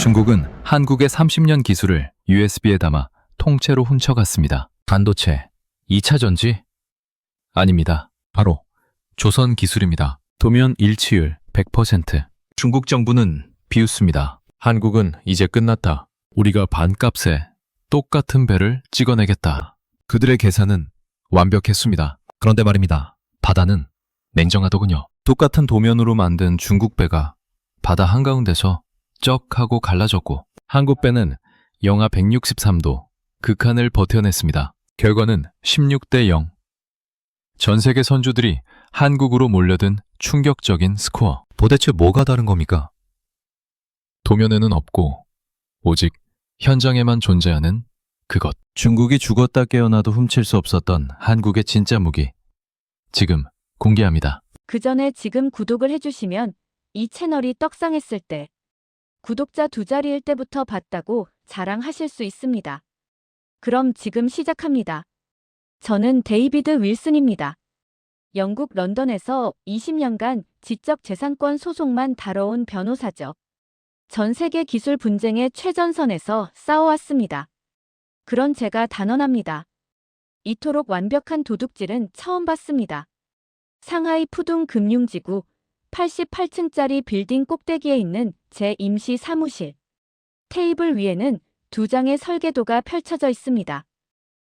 중국은 한국의 30년 기술을 USB에 담아 통째로 훔쳐갔습니다. 반도체, 2차 전지? 아닙니다. 바로 조선 기술입니다. 도면 일치율 100%. 중국 정부는 비웃습니다. 한국은 이제 끝났다. 우리가 반값에 똑같은 배를 찍어내겠다. 그들의 계산은 완벽했습니다. 그런데 말입니다. 바다는 냉정하더군요. 똑같은 도면으로 만든 중국 배가 바다 한가운데서 쩍 하고 갈라졌고 한국 배는 영하 163도 극한을 버텨냈습니다. 결과는 16대 0. 전 세계 선주들이 한국으로 몰려든 충격적인 스코어. 도대체 뭐가 다른 겁니까? 도면에는 없고 오직 현장에만 존재하는 그것. 중국이 죽었다 깨어나도 훔칠 수 없었던 한국의 진짜 무기. 지금 공개합니다. 그 전에 지금 구독을 해주시면 이 채널이 떡상했을 때 구독자 두 자리일 때부터 봤다고 자랑하실 수 있습니다. 그럼 지금 시작합니다. 저는 데이비드 윌슨입니다. 영국 런던에서 20년간 지적 재산권 소송만 다뤄온 변호사죠. 전 세계 기술 분쟁의 최전선에서 싸워왔습니다. 그런 제가 단언합니다. 이토록 완벽한 도둑질은 처음 봤습니다. 상하이 푸둥 금융지구 88층짜리 빌딩 꼭대기에 있는 제 임시 사무실. 테이블 위에는 두 장의 설계도가 펼쳐져 있습니다.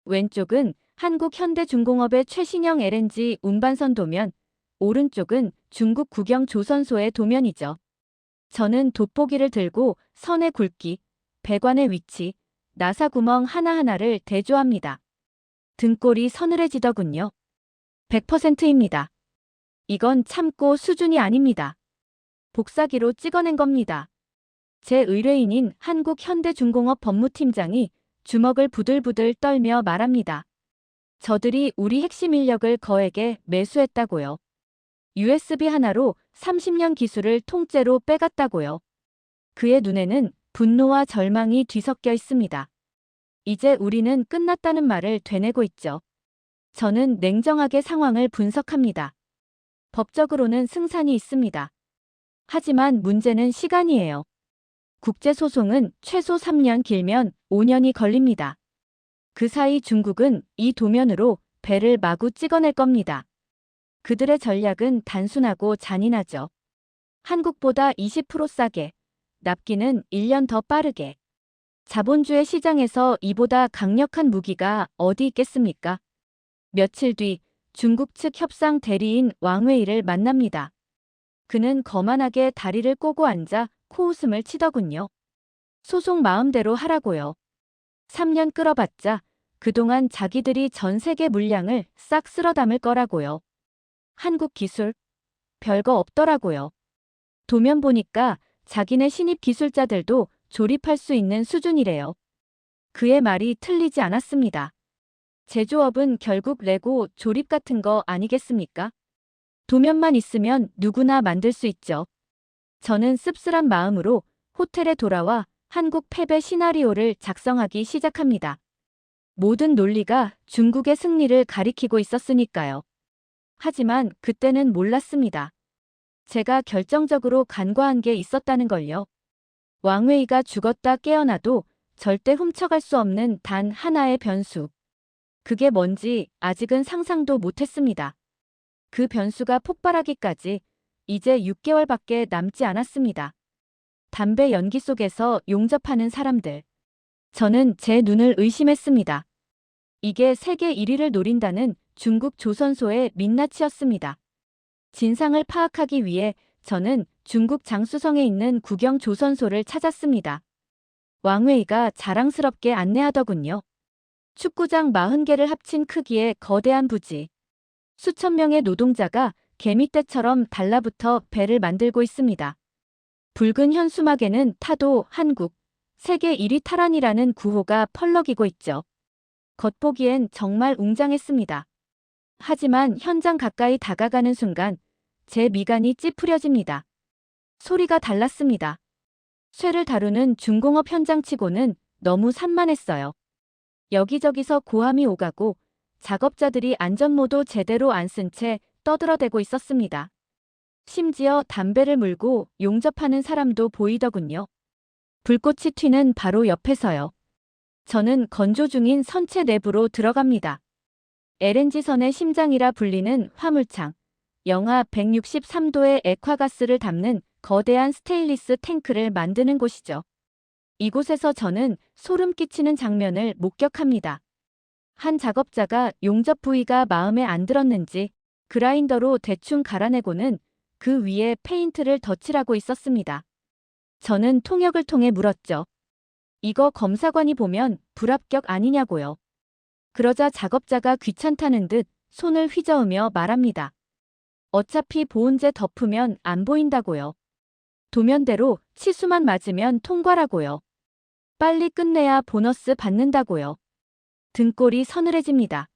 왼쪽은 한국현대중공업의 최신형 LNG 운반선 도면, 오른쪽은 중국 국영 조선소의 도면이죠. 저는 돋보기를 들고 선의 굵기, 배관의 위치, 나사 구멍 하나하나를 대조합니다. 등골이 서늘해지더군요. 100%입니다. 이건 참고 수준이 아닙니다. 복사기로 찍어낸 겁니다. 제 의뢰인인 한국현대중공업 법무팀장이 주먹을 부들부들 떨며 말합니다. 저들이 우리 핵심 인력을 거액에 매수했다고요. USB 하나로 30년 기술을 통째로 빼갔다고요. 그의 눈에는 분노와 절망이 뒤섞여 있습니다. 이제 우리는 끝났다는 말을 되뇌고 있죠. 저는 냉정하게 상황을 분석합니다. 법적으로는 승산이 있습니다. 하지만 문제는 시간이에요. 국제소송은 최소 3년 길면 5년이 걸립니다. 그 사이 중국은 이 도면으로 배를 마구 찍어낼 겁니다. 그들의 전략은 단순하고 잔인하죠. 한국보다 20% 싸게, 납기는 1년 더 빠르게. 자본주의 시장에서 이보다 강력한 무기가 어디 있겠습니까? 며칠 뒤 중국 측 협상 대리인 왕웨이를 만납니다. 그는 거만하게 다리를 꼬고 앉아 코웃음을 치더군요. 소송 마음대로 하라고요. 3년 끌어봤자 그동안 자기들이 전 세계 물량을 싹 쓸어 담을 거라고요. 한국 기술? 별거 없더라고요. 도면 보니까 자기네 신입 기술자들도 조립할 수 있는 수준이래요. 그의 말이 틀리지 않았습니다. 제조업은 결국 레고 조립 같은 거 아니겠습니까? 도면만 있으면 누구나 만들 수 있죠. 저는 씁쓸한 마음으로 호텔에 돌아와 한국 패배 시나리오를 작성하기 시작합니다. 모든 논리가 중국의 승리를 가리키고 있었으니까요. 하지만 그때는 몰랐습니다. 제가 결정적으로 간과한 게 있었다는 걸요. 왕웨이가 죽었다 깨어나도 절대 훔쳐갈 수 없는 단 하나의 변수. 그게 뭔지 아직은 상상도 못했습니다. 그 변수가 폭발하기까지 이제 6개월밖에 남지 않았습니다. 담배 연기 속에서 용접하는 사람들. 저는 제 눈을 의심했습니다. 이게 세계 1위를 노린다는 중국 조선소의 민낯이었습니다. 진상을 파악하기 위해 저는 중국 장수성에 있는 국영 조선소를 찾았습니다. 왕웨이가 자랑스럽게 안내하더군요. 축구장 40개를 합친 크기의 거대한 부지. 수천 명의 노동자가 개미떼처럼 달라붙어 배를 만들고 있습니다. 붉은 현수막에는 타도 한국, 세계 1위 탈환이라는 구호가 펄럭이고 있죠. 겉보기엔 정말 웅장했습니다. 하지만 현장 가까이 다가가는 순간 제 미간이 찌푸려집니다. 소리가 달랐습니다. 쇠를 다루는 중공업 현장치고는 너무 산만했어요. 여기저기서 고함이 오가고 작업자들이 안전모도 제대로 안 쓴 채 떠들어대고 있었습니다. 심지어 담배를 물고 용접하는 사람도 보이더군요. 불꽃이 튀는 바로 옆에서요. 저는 건조 중인 선체 내부로 들어갑니다. LNG선의 심장이라 불리는 화물창, 영하 163도의 액화가스를 담는 거대한 스테인리스 탱크를 만드는 곳이죠. 이곳에서 저는 소름 끼치는 장면을 목격합니다. 한 작업자가 용접 부위가 마음에 안 들었는지 그라인더로 대충 갈아내고는 그 위에 페인트를 덧칠하고 있었습니다. 저는 통역을 통해 물었죠. 이거 검사관이 보면 불합격 아니냐고요. 그러자 작업자가 귀찮다는 듯 손을 휘저으며 말합니다. 어차피 보온재 덮으면 안 보인다고요. 도면대로 치수만 맞으면 통과라고요. 빨리 끝내야 보너스 받는다고요. 등골이 서늘해집니다.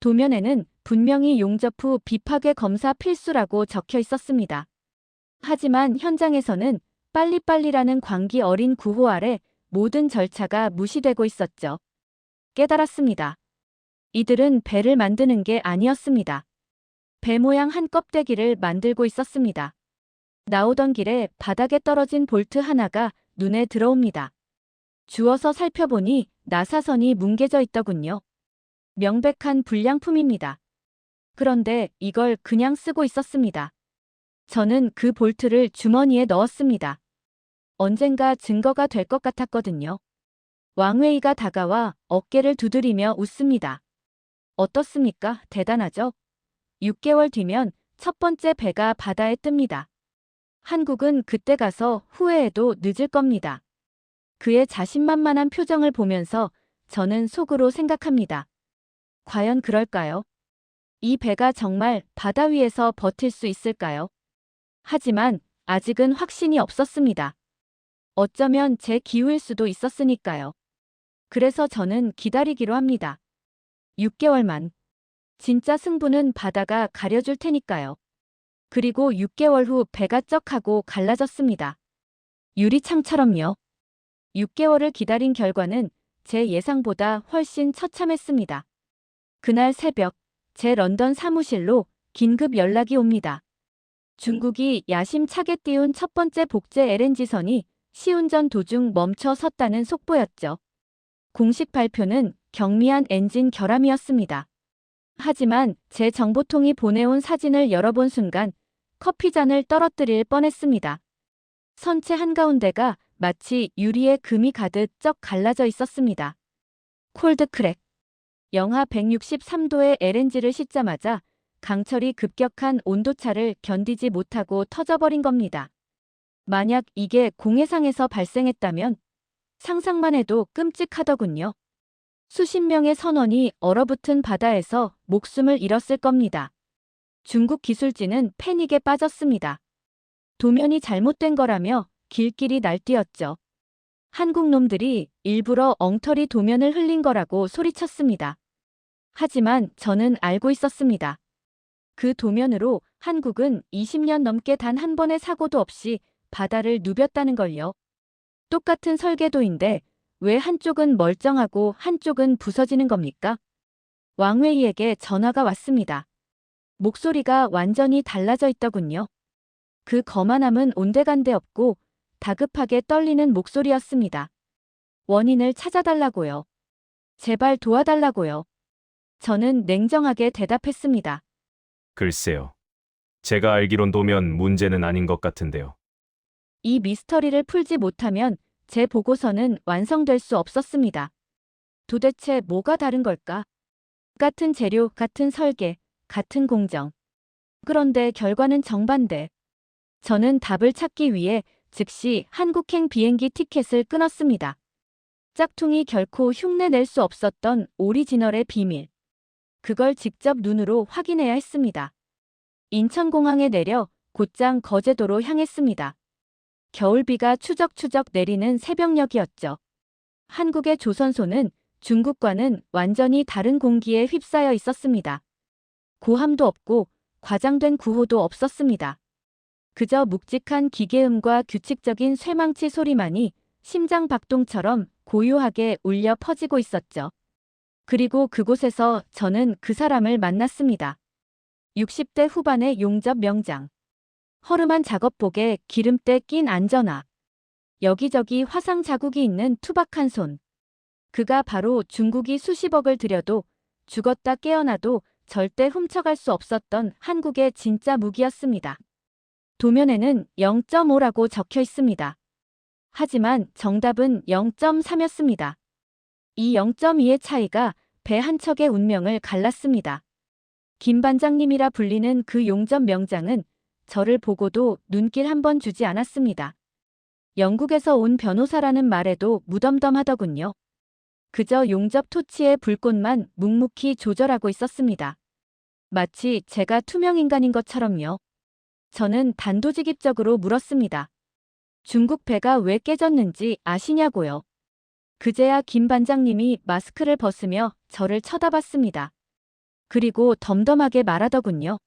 도면에는 분명히 용접 후 비파괴 검사 필수라고 적혀 있었습니다. 하지만 현장에서는 빨리빨리라는 광기 어린 구호 아래 모든 절차가 무시되고 있었죠. 깨달았습니다. 이들은 배를 만드는 게 아니었습니다. 배 모양 한 껍데기를 만들고 있었습니다. 나오던 길에 바닥에 떨어진 볼트 하나가 눈에 들어옵니다. 주워서 살펴보니 나사선이 뭉개져 있더군요. 명백한 불량품입니다. 그런데 이걸 그냥 쓰고 있었습니다. 저는 그 볼트를 주머니에 넣었습니다. 언젠가 증거가 될 것 같았거든요. 왕웨이가 다가와 어깨를 두드리며 웃습니다. 어떻습니까? 대단하죠? 6개월 뒤면 첫 번째 배가 바다에 뜹니다. 한국은 그때 가서 후회해도 늦을 겁니다. 그의 자신만만한 표정을 보면서 저는 속으로 생각합니다. 과연 그럴까요? 이 배가 정말 바다 위에서 버틸 수 있을까요? 하지만 아직은 확신이 없었습니다. 어쩌면 제 기후일 수도 있었으니까요. 그래서 저는 기다리기로 합니다. 6개월만. 진짜 승부는 바다가 가려줄 테니까요. 그리고 6개월 후 배가 쩍하고 갈라졌습니다. 유리창처럼요. 6개월을 기다린 결과는 제 예상보다 훨씬 처참했습니다. 그날 새벽, 제 런던 사무실로 긴급 연락이 옵니다. 중국이 야심차게 띄운 첫 번째 복제 LNG선이 시운전 도중 멈춰 섰다는 속보였죠. 공식 발표는 경미한 엔진 결함이었습니다. 하지만 제 정보통이 보내온 사진을 열어본 순간 커피잔을 떨어뜨릴 뻔했습니다. 선체 한가운데가 마치 유리에 금이 가득 쩍 갈라져 있었습니다. 콜드 크랙. 영하 163도의 LNG를 씻자마자 강철이 급격한 온도차를 견디지 못하고 터져버린 겁니다. 만약 이게 공해상에서 발생했다면 상상만 해도 끔찍하더군요. 수십 명의 선원이 얼어붙은 바다에서 목숨을 잃었을 겁니다. 중국 기술진은 패닉에 빠졌습니다. 도면이 잘못된 거라며 길길이 날뛰었죠. 한국 놈들이 일부러 엉터리 도면을 흘린 거라고 소리쳤습니다. 하지만 저는 알고 있었습니다. 그 도면으로 한국은 20년 넘게 단 한 번의 사고도 없이 바다를 누볐다는 걸요. 똑같은 설계도인데 왜 한쪽은 멀쩡하고 한쪽은 부서지는 겁니까? 왕웨이에게 전화가 왔습니다. 목소리가 완전히 달라져 있더군요. 그 거만함은 온데간데 없고 다급하게 떨리는 목소리였습니다. 원인을 찾아달라고요. 제발 도와달라고요. 저는 냉정하게 대답했습니다. 글쎄요. 제가 알기론 도면 문제는 아닌 것 같은데요. 이 미스터리를 풀지 못하면 제 보고서는 완성될 수 없었습니다. 도대체 뭐가 다른 걸까? 같은 재료, 같은 설계, 같은 공정. 그런데 결과는 정반대. 저는 답을 찾기 위해 즉시 한국행 비행기 티켓을 끊었습니다. 짝퉁이 결코 흉내낼 수 없었던 오리지널의 비밀. 그걸 직접 눈으로 확인해야 했습니다. 인천공항에 내려 곧장 거제도로 향했습니다. 겨울비가 추적추적 내리는 새벽녘이었죠. 한국의 조선소는 중국과는 완전히 다른 공기에 휩싸여 있었습니다. 고함도 없고 과장된 구호도 없었습니다. 그저 묵직한 기계음과 규칙적인 쇠망치 소리만이 심장 박동처럼 고요하게 울려 퍼지고 있었죠. 그리고 그곳에서 저는 그 사람을 만났습니다. 60대 후반의 용접 명장. 허름한 작업복에 기름때 낀 안전화. 여기저기 화상 자국이 있는 투박한 손. 그가 바로 중국이 수십억을 들여도 죽었다 깨어나도 절대 훔쳐갈 수 없었던 한국의 진짜 무기였습니다. 도면에는 0.5라고 적혀 있습니다. 하지만 정답은 0.3였습니다. 이 0.2의 차이가 배 한 척의 운명을 갈랐습니다. 김 반장님이라 불리는 그 용접 명장은 저를 보고도 눈길 한 번 주지 않았습니다. 영국에서 온 변호사라는 말에도 무덤덤하더군요. 그저 용접 토치의 불꽃만 묵묵히 조절하고 있었습니다. 마치 제가 투명인간인 것처럼요. 저는 단도직입적으로 물었습니다. 중국 배가 왜 깨졌는지 아시냐고요. 그제야 김 반장님이 마스크를 벗으며 저를 쳐다봤습니다. 그리고 덤덤하게 말하더군요.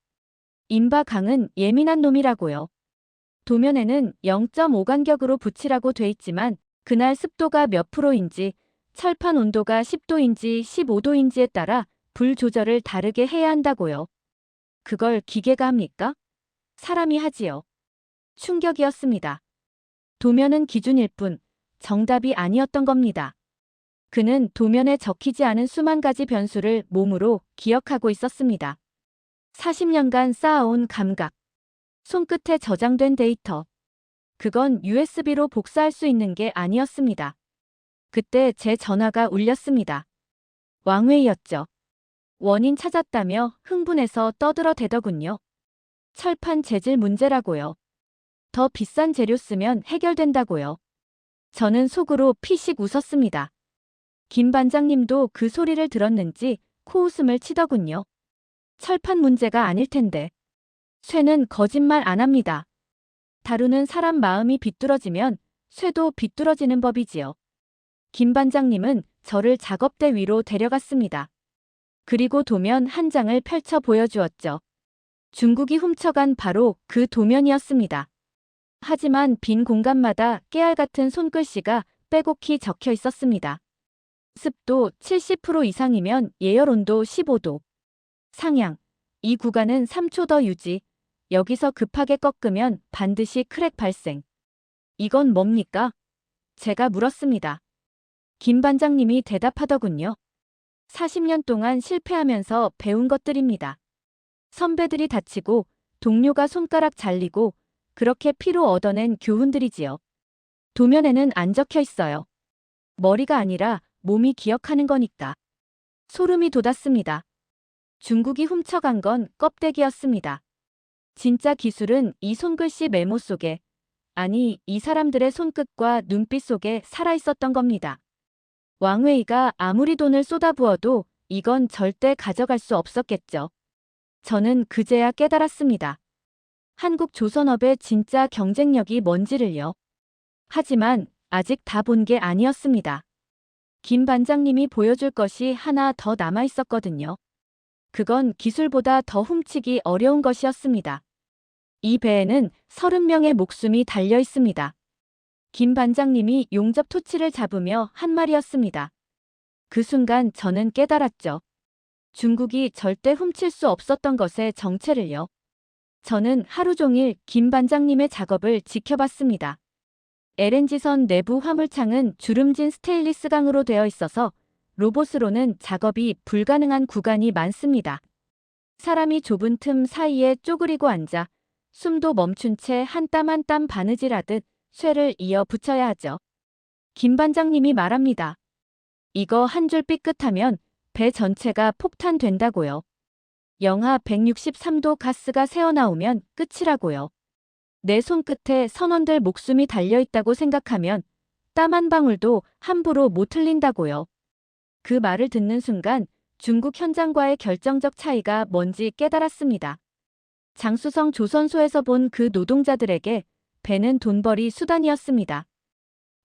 임바강은 예민한 놈이라고요. 도면에는 0.5 간격으로 붙이라고 돼 있지만 그날 습도가 몇 프로인지 철판 온도가 10도인지 15도인지에 따라 불 조절을 다르게 해야 한다고요. 그걸 기계가 합니까? 사람이 하지요. 충격이었습니다. 도면은 기준일 뿐 정답이 아니었던 겁니다. 그는 도면에 적히지 않은 수만 가지 변수를 몸으로 기억하고 있었습니다. 40년간 쌓아온 감각. 손끝에 저장된 데이터. 그건 USB로 복사할 수 있는 게 아니었습니다. 그때 제 전화가 울렸습니다. 왕회이였죠. 원인 찾았다며 흥분해서 떠들어 대더군요. 철판 재질 문제라고요. 더 비싼 재료 쓰면 해결된다고요. 저는 속으로 피식 웃었습니다. 김 반장님도 그 소리를 들었는지 코웃음을 치더군요. 철판 문제가 아닐 텐데. 쇠는 거짓말 안 합니다. 다루는 사람 마음이 비뚤어지면 쇠도 비뚤어지는 법이지요. 김 반장님은 저를 작업대 위로 데려갔습니다. 그리고 도면 한 장을 펼쳐 보여주었죠. 중국이 훔쳐간 바로 그 도면이었습니다. 하지만 빈 공간마다 깨알 같은 손글씨가 빼곡히 적혀 있었습니다. 습도 70% 이상이면 예열 온도 15도. 상향. 이 구간은 3초 더 유지. 여기서 급하게 꺾으면 반드시 크랙 발생. 이건 뭡니까? 제가 물었습니다. 김 반장님이 대답하더군요. 40년 동안 실패하면서 배운 것들입니다. 선배들이 다치고 동료가 손가락 잘리고 그렇게 피로 얻어낸 교훈들이지요. 도면에는 안 적혀 있어요. 머리가 아니라 몸이 기억하는 거니까. 소름이 돋았습니다. 중국이 훔쳐간 건 껍데기였습니다. 진짜 기술은 이 손글씨 메모 속에, 아니, 이 사람들의 손끝과 눈빛 속에 살아있었던 겁니다. 왕웨이가 아무리 돈을 쏟아부어도 이건 절대 가져갈 수 없었겠죠. 저는 그제야 깨달았습니다. 한국 조선업의 진짜 경쟁력이 뭔지를요. 하지만 아직 다 본 게 아니었습니다. 김 반장님이 보여줄 것이 하나 더 남아 있었거든요. 그건 기술보다 더 훔치기 어려운 것이었습니다. 이 배에는 30명의 목숨이 달려 있습니다. 김 반장님이 용접 토치를 잡으며 한 말이었습니다. 그 순간 저는 깨달았죠. 중국이 절대 훔칠 수 없었던 것의 정체를요. 저는 하루 종일 김 반장님의 작업을 지켜봤습니다. LNG선 내부 화물창은 주름진 스테인리스 강으로 되어 있어서 로봇으로는 작업이 불가능한 구간이 많습니다. 사람이 좁은 틈 사이에 쪼그리고 앉아 숨도 멈춘 채 한 땀 한 땀 바느질하듯 쇠를 이어 붙여야 하죠. 김 반장님이 말합니다. 이거 한 줄 삐끗하면 배 전체가 폭탄된다고요. 영하 163도 가스가 새어나오면 끝이라고요. 내 손끝에 선원들 목숨이 달려있다고 생각하면 땀 한 방울도 함부로 못 흘린다고요. 그 말을 듣는 순간 중국 현장과의 결정적 차이가 뭔지 깨달았습니다. 장수성 조선소에서 본 그 노동자들에게 배는 돈벌이 수단이었습니다.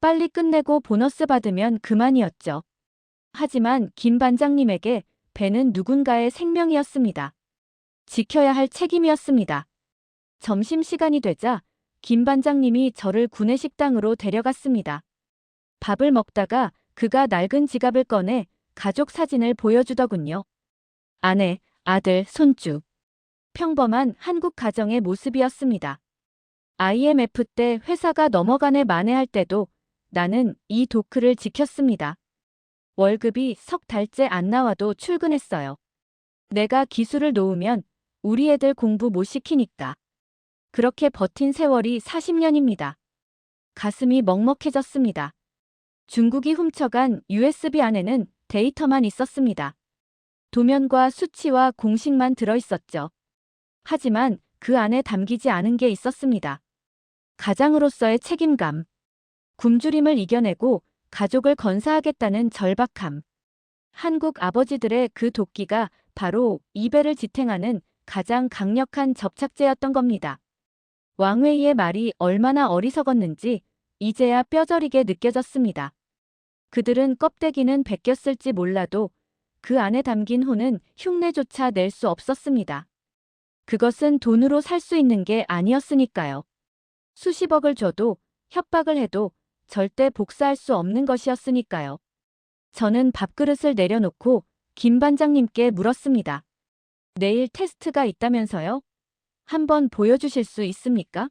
빨리 끝내고 보너스 받으면 그만이었죠. 하지만 김 반장님에게 배는 누군가의 생명이었습니다. 지켜야 할 책임이었습니다. 점심시간이 되자 김 반장님이 저를 구내식당으로 데려갔습니다. 밥을 먹다가 그가 낡은 지갑을 꺼내 가족 사진을 보여주더군요. 아내, 아들, 손주. 평범한 한국 가정의 모습이었습니다. IMF 때 회사가 넘어가네 만회할 때도 나는 이 도크를 지켰습니다. 월급이 석 달째 안 나와도 출근했어요. 내가 기술을 놓으면 우리 애들 공부 못 시키니까. 그렇게 버틴 세월이 40년입니다. 가슴이 먹먹해졌습니다. 중국이 훔쳐간 USB 안에는 데이터만 있었습니다. 도면과 수치와 공식만 들어있었죠. 하지만 그 안에 담기지 않은 게 있었습니다. 가장으로서의 책임감, 굶주림을 이겨내고 가족을 건사하겠다는 절박함. 한국 아버지들의 그 도끼가 바로 이배를 지탱하는 가장 강력한 접착제였던 겁니다. 왕웨이의 말이 얼마나 어리석었는지 이제야 뼈저리게 느껴졌습니다. 그들은 껍데기는 벗겼을지 몰라도 그 안에 담긴 혼은 흉내조차 낼 수 없었습니다. 그것은 돈으로 살 수 있는 게 아니었으니까요. 수십억을 줘도 협박을 해도 절대 복사할 수 없는 것이었으니까요. 저는 밥그릇을 내려놓고 김 반장님께 물었습니다. 내일 테스트가 있다면서요? 한번 보여주실 수 있습니까?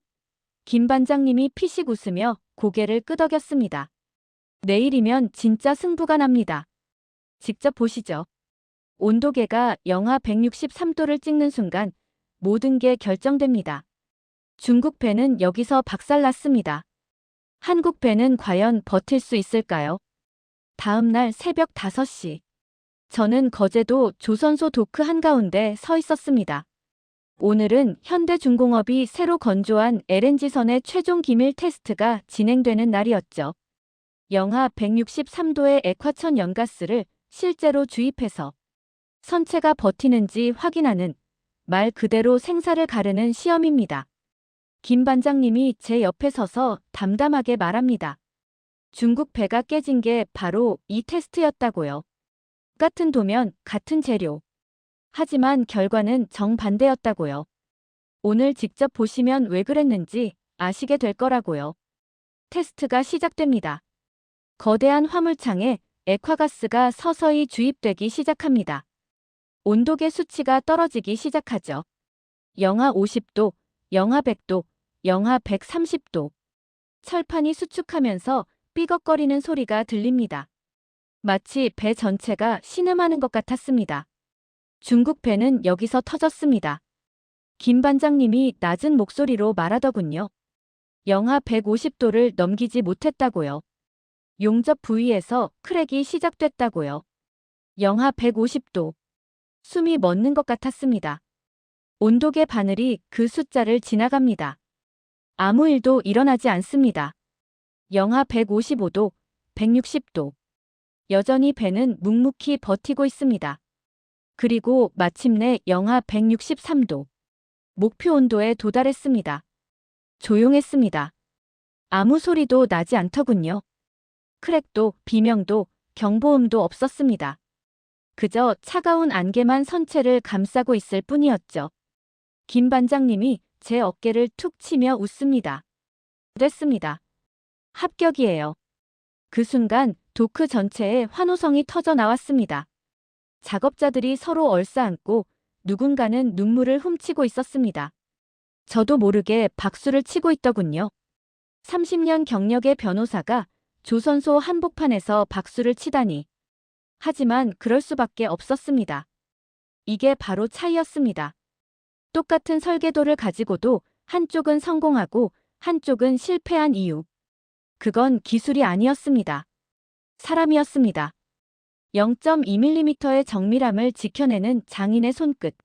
김 반장님이 피식 웃으며 고개를 끄덕였습니다. 내일이면 진짜 승부가 납니다. 직접 보시죠. 온도계가 영하 163도를 찍는 순간 모든 게 결정됩니다. 중국 배는 여기서 박살났습니다. 한국 배는 과연 버틸 수 있을까요? 다음 날 새벽 5시. 저는 거제도 조선소 도크 한가운데 서 있었습니다. 오늘은 현대중공업이 새로 건조한 LNG선의 최종 기밀 테스트가 진행되는 날이었죠. 영하 163도의 액화천 연가스를 실제로 주입해서 선체가 버티는지 확인하는 말 그대로 생사를 가르는 시험입니다. 김 반장님이 제 옆에 서서 담담하게 말합니다. 중국 배가 깨진 게 바로 이 테스트였다고요. 같은 도면, 같은 재료. 하지만 결과는 정반대였다고요. 오늘 직접 보시면 왜 그랬는지 아시게 될 거라고요. 테스트가 시작됩니다. 거대한 화물창에 액화가스가 서서히 주입되기 시작합니다. 온도계 수치가 떨어지기 시작하죠. 영하 50도, 영하 100도, 영하 130도. 철판이 수축하면서 삐걱거리는 소리가 들립니다. 마치 배 전체가 신음하는 것 같았습니다. 중국 배는 여기서 터졌습니다. 김 반장님이 낮은 목소리로 말하더군요. 영하 150도를 넘기지 못했다고요. 용접 부위에서 크랙이 시작됐다고요. 영하 150도. 숨이 멎는 것 같았습니다. 온도계 바늘이 그 숫자를 지나갑니다. 아무 일도 일어나지 않습니다. 영하 155도, 160도. 여전히 배는 묵묵히 버티고 있습니다. 그리고 마침내 영하 163도. 목표 온도에 도달했습니다. 조용했습니다. 아무 소리도 나지 않더군요. 크랙도 비명도 경보음도 없었습니다. 그저 차가운 안개만 선체를 감싸고 있을 뿐이었죠. 김 반장님이 제 어깨를 툭 치며 웃습니다. 됐습니다. 합격이에요. 그 순간 도크 전체에 환호성이 터져 나왔습니다. 작업자들이 서로 얼싸안고 누군가는 눈물을 훔치고 있었습니다. 저도 모르게 박수를 치고 있더군요. 30년 경력의 변호사가 조선소 한복판에서 박수를 치다니. 하지만 그럴 수밖에 없었습니다. 이게 바로 차이였습니다. 똑같은 설계도를 가지고도 한쪽은 성공하고 한쪽은 실패한 이유. 그건 기술이 아니었습니다. 사람이었습니다. 0.2mm의 정밀함을 지켜내는 장인의 손끝.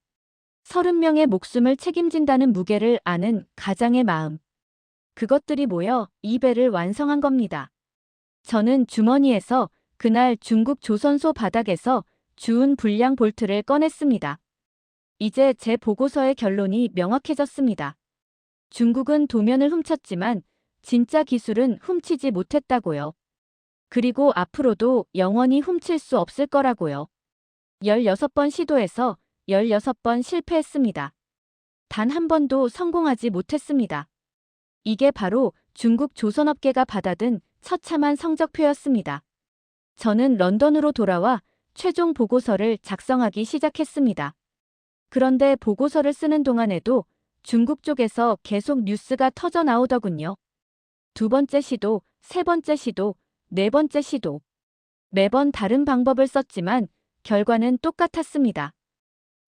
30명의 목숨을 책임진다는 무게를 아는 가장의 마음. 그것들이 모여 이 배를 완성한 겁니다. 저는 주머니에서 그날 중국 조선소 바닥에서 주운 불량 볼트를 꺼냈습니다. 이제 제 보고서의 결론이 명확해졌습니다. 중국은 도면을 훔쳤지만 진짜 기술은 훔치지 못했다고요. 그리고 앞으로도 영원히 훔칠 수 없을 거라고요. 16번 시도해서 16번 실패했습니다. 단 한 번도 성공하지 못했습니다. 이게 바로 중국 조선업계가 받아든 처참한 성적표였습니다. 저는 런던으로 돌아와 최종 보고서를 작성하기 시작했습니다. 그런데 보고서를 쓰는 동안에도 중국 쪽에서 계속 뉴스가 터져 나오더군요. 두 번째 시도, 세 번째 시도, 네 번째 시도. 매번 다른 방법을 썼지만 결과는 똑같았습니다.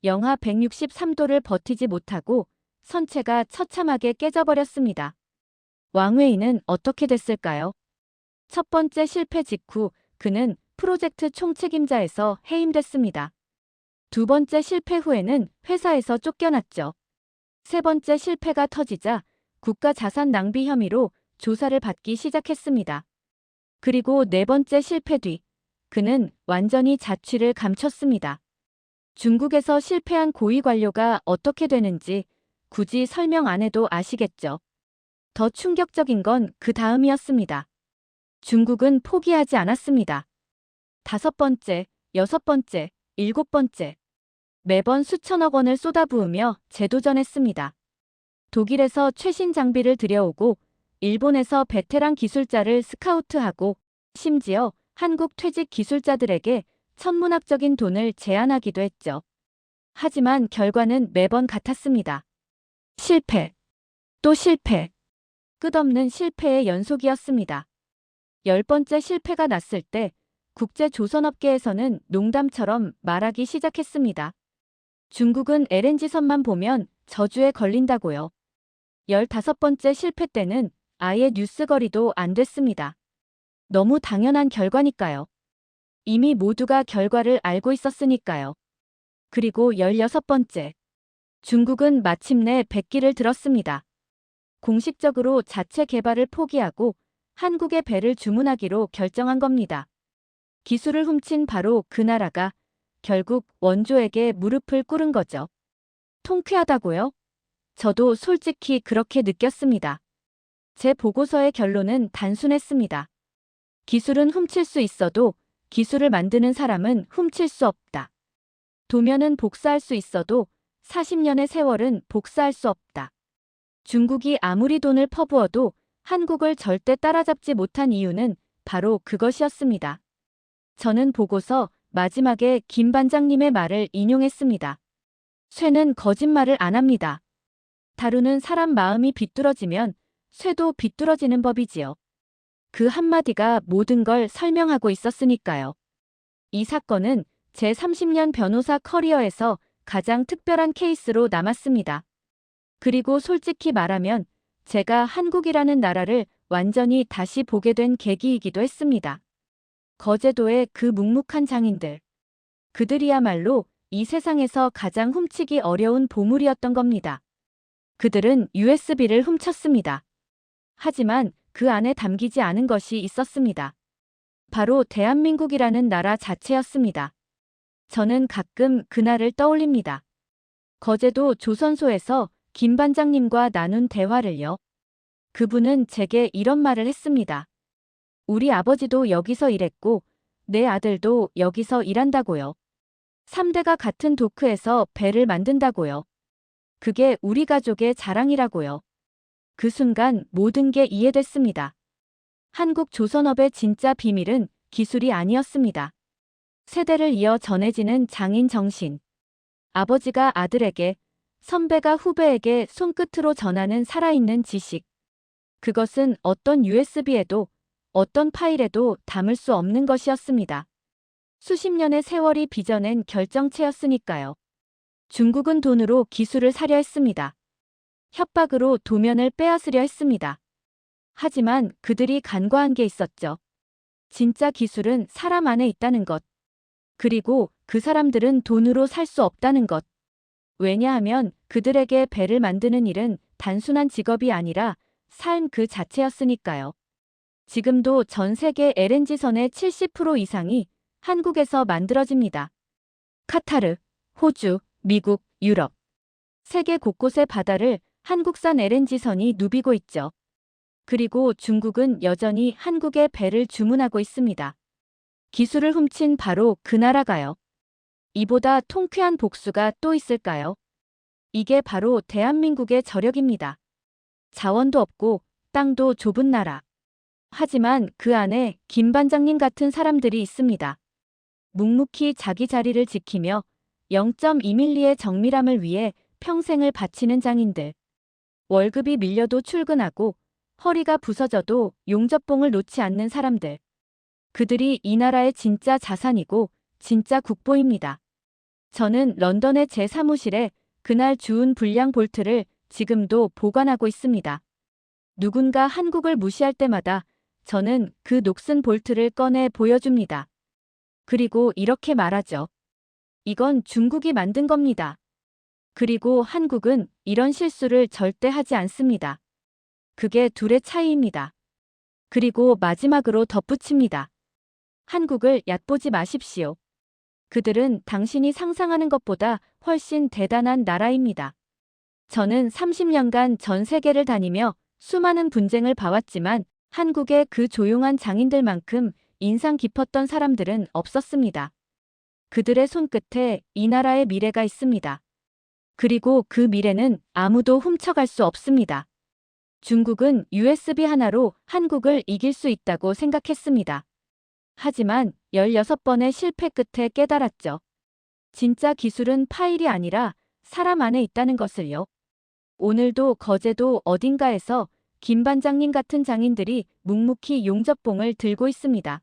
영하 163도를 버티지 못하고 선체가 처참하게 깨져버렸습니다. 왕웨이는 어떻게 됐을까요? 첫 번째 실패 직후 그는 프로젝트 총책임자에서 해임됐습니다. 두 번째 실패 후에는 회사에서 쫓겨났죠. 세 번째 실패가 터지자 국가 자산 낭비 혐의로 조사를 받기 시작했습니다. 그리고 네 번째 실패 뒤 그는 완전히 자취를 감췄습니다. 중국에서 실패한 고위 관료가 어떻게 되는지 굳이 설명 안 해도 아시겠죠. 더 충격적인 건 그 다음이었습니다. 중국은 포기하지 않았습니다. 다섯 번째, 여섯 번째, 일곱 번째. 매번 수천억 원을 쏟아부으며 재도전했습니다. 독일에서 최신 장비를 들여오고 일본에서 베테랑 기술자를 스카우트하고 심지어 한국 퇴직 기술자들에게 천문학적인 돈을 제안하기도 했죠. 하지만 결과는 매번 같았습니다. 실패. 또 실패. 끝없는 실패의 연속이었습니다. 열 번째 실패가 났을 때 국제 조선업계에서는 농담처럼 말하기 시작했습니다. 중국은 LNG선만 보면 저주에 걸린다고요. 열다섯 번째 실패 때는 아예 뉴스거리도 안 됐습니다. 너무 당연한 결과니까요. 이미 모두가 결과를 알고 있었으니까요. 그리고 열여섯 번째. 중국은 마침내 백기를 들었습니다. 공식적으로 자체 개발을 포기하고 한국의 배를 주문하기로 결정한 겁니다. 기술을 훔친 바로 그 나라가 결국 원조에게 무릎을 꿇은 거죠. 통쾌하다고요? 저도 솔직히 그렇게 느꼈습니다. 제 보고서의 결론은 단순했습니다. 기술은 훔칠 수 있어도 기술을 만드는 사람은 훔칠 수 없다. 도면은 복사할 수 있어도 40년의 세월은 복사할 수 없다. 중국이 아무리 돈을 퍼부어도 한국을 절대 따라잡지 못한 이유는 바로 그것이었습니다. 저는 보고서 마지막에 김 반장님의 말을 인용했습니다. 쇠는 거짓말을 안 합니다. 다루는 사람 마음이 비뚤어지면 쇠도 비뚤어지는 법이지요. 그 한마디가 모든 걸 설명하고 있었으니까요. 이 사건은 제 30년 변호사 커리어에서 가장 특별한 케이스로 남았습니다. 그리고 솔직히 말하면 제가 한국이라는 나라를 완전히 다시 보게 된 계기이기도 했습니다. 거제도의 그 묵묵한 장인들. 그들이야말로 이 세상에서 가장 훔치기 어려운 보물이었던 겁니다. 그들은 USB를 훔쳤습니다. 하지만 그 안에 담기지 않은 것이 있었습니다. 바로 대한민국이라는 나라 자체였습니다. 저는 가끔 그날을 떠올립니다. 거제도 조선소에서 김 반장님과 나눈 대화를요. 그분은 제게 이런 말을 했습니다. 우리 아버지도 여기서 일했고, 내 아들도 여기서 일한다고요. 3대가 같은 도크에서 배를 만든다고요. 그게 우리 가족의 자랑이라고요. 그 순간 모든 게 이해됐습니다. 한국 조선업의 진짜 비밀은 기술이 아니었습니다. 세대를 이어 전해지는 장인 정신. 아버지가 아들에게, 선배가 후배에게 손끝으로 전하는 살아있는 지식. 그것은 어떤 USB에도 어떤 파일에도 담을 수 없는 것이었습니다. 수십 년의 세월이 빚어낸 결정체였으니까요. 중국은 돈으로 기술을 사려 했습니다. 협박으로 도면을 빼앗으려 했습니다. 하지만 그들이 간과한 게 있었죠. 진짜 기술은 사람 안에 있다는 것. 그리고 그 사람들은 돈으로 살 수 없다는 것. 왜냐하면 그들에게 배를 만드는 일은 단순한 직업이 아니라 삶 그 자체였으니까요. 지금도 전 세계 LNG선의 70% 이상이 한국에서 만들어집니다. 카타르, 호주, 미국, 유럽. 세계 곳곳의 바다를 한국산 LNG선이 누비고 있죠. 그리고 중국은 여전히 한국의 배를 주문하고 있습니다. 기술을 훔친 바로 그 나라가요. 이보다 통쾌한 복수가 또 있을까요? 이게 바로 대한민국의 저력입니다. 자원도 없고 땅도 좁은 나라. 하지만 그 안에 김 반장님 같은 사람들이 있습니다. 묵묵히 자기 자리를 지키며 0.2밀리의 정밀함을 위해 평생을 바치는 장인들. 월급이 밀려도 출근하고 허리가 부서져도 용접봉을 놓지 않는 사람들. 그들이 이 나라의 진짜 자산이고 진짜 국보입니다. 저는 런던의 제 사무실에 그날 주운 불량 볼트를 지금도 보관하고 있습니다. 누군가 한국을 무시할 때마다 저는 그 녹슨 볼트를 꺼내 보여줍니다. 그리고 이렇게 말하죠. 이건 중국이 만든 겁니다. 그리고 한국은 이런 실수를 절대 하지 않습니다. 그게 둘의 차이입니다. 그리고 마지막으로 덧붙입니다. 한국을 얕보지 마십시오. 그들은 당신이 상상하는 것보다 훨씬 대단한 나라입니다. 저는 30년간 전 세계를 다니며 수많은 분쟁을 봐왔지만 한국의 그 조용한 장인들만큼 인상 깊었던 사람들은 없었습니다. 그들의 손끝에 이 나라의 미래가 있습니다. 그리고 그 미래는 아무도 훔쳐갈 수 없습니다. 중국은 USB 하나로 한국을 이길 수 있다고 생각했습니다. 하지만 16번의 실패 끝에 깨달았죠. 진짜 기술은 파일이 아니라 사람 안에 있다는 것을요. 오늘도 거제도 어딘가에서 김 반장님 같은 장인들이 묵묵히 용접봉을 들고 있습니다.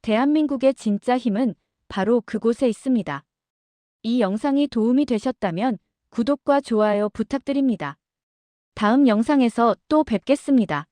대한민국의 진짜 힘은 바로 그곳에 있습니다. 이 영상이 도움이 되셨다면 구독과 좋아요 부탁드립니다. 다음 영상에서 또 뵙겠습니다.